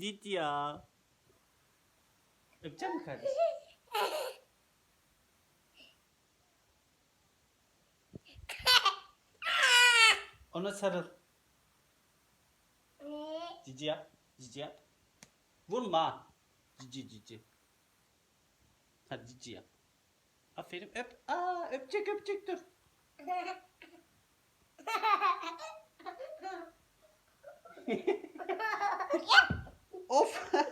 Lidya. Öpecek mi kardeş? Ona sarıl. Cici yap. Cici yap. Vurma. Cici cici. Hadi cici yap. Aferin öp. Aa öpecek öpecek dur. of.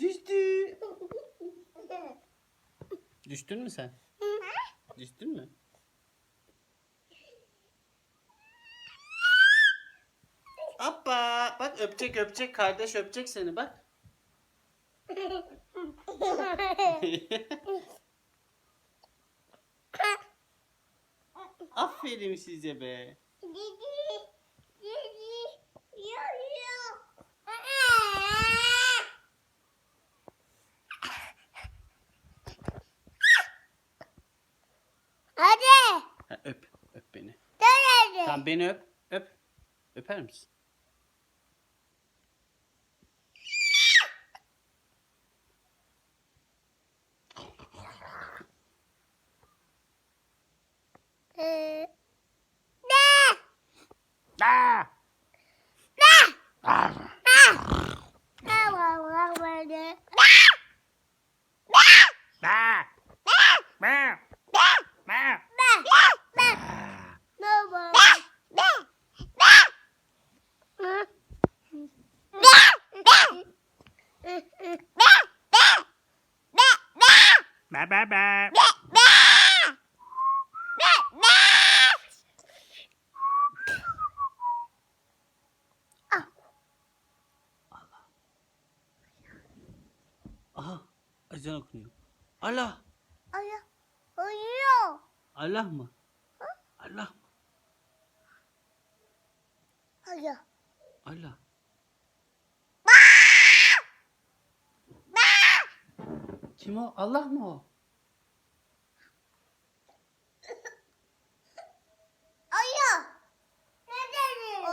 Düştü. Düştün mü sen? Düştün mü? Hoppa. Bak öpecek öpecek kardeş öpecek seni bak. Aferin size be. Hadi. Ha, öp. Öp beni. Tamam beni öp. Öp. Öper misin? Ee, Ne? Aa! Ne? Aa! Ne var var böyle? Aa! Aa! Ne? Aa! Ne? Ne var? Ne? Ne? Ba ba ba. Aha, ezan okunuyor. Allah, Aya, uyuyor. Allah mı? Allah mı? Aya. Allah. Kim o? Allah mı o? Aya. Ne dedin?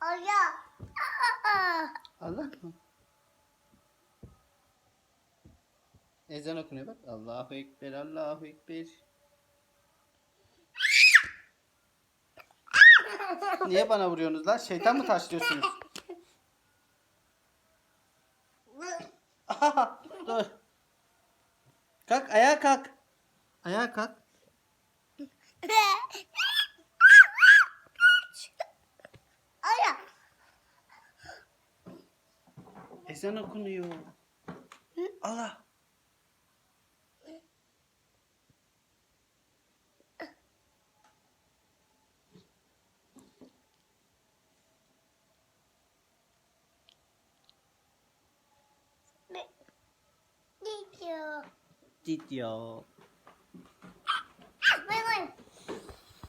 Aya. Aa. Allah mı? Ezan okunuyor bak. Allahu Ekber, Allahu Ekber. Niye bana vuruyorsunuz lan? Şeytan mı taşlıyorsunuz? Aha, dur. Kalk ayağa kalk. Ayağa kalk. Aya. Ezan okunuyor. Allah. ってっよ。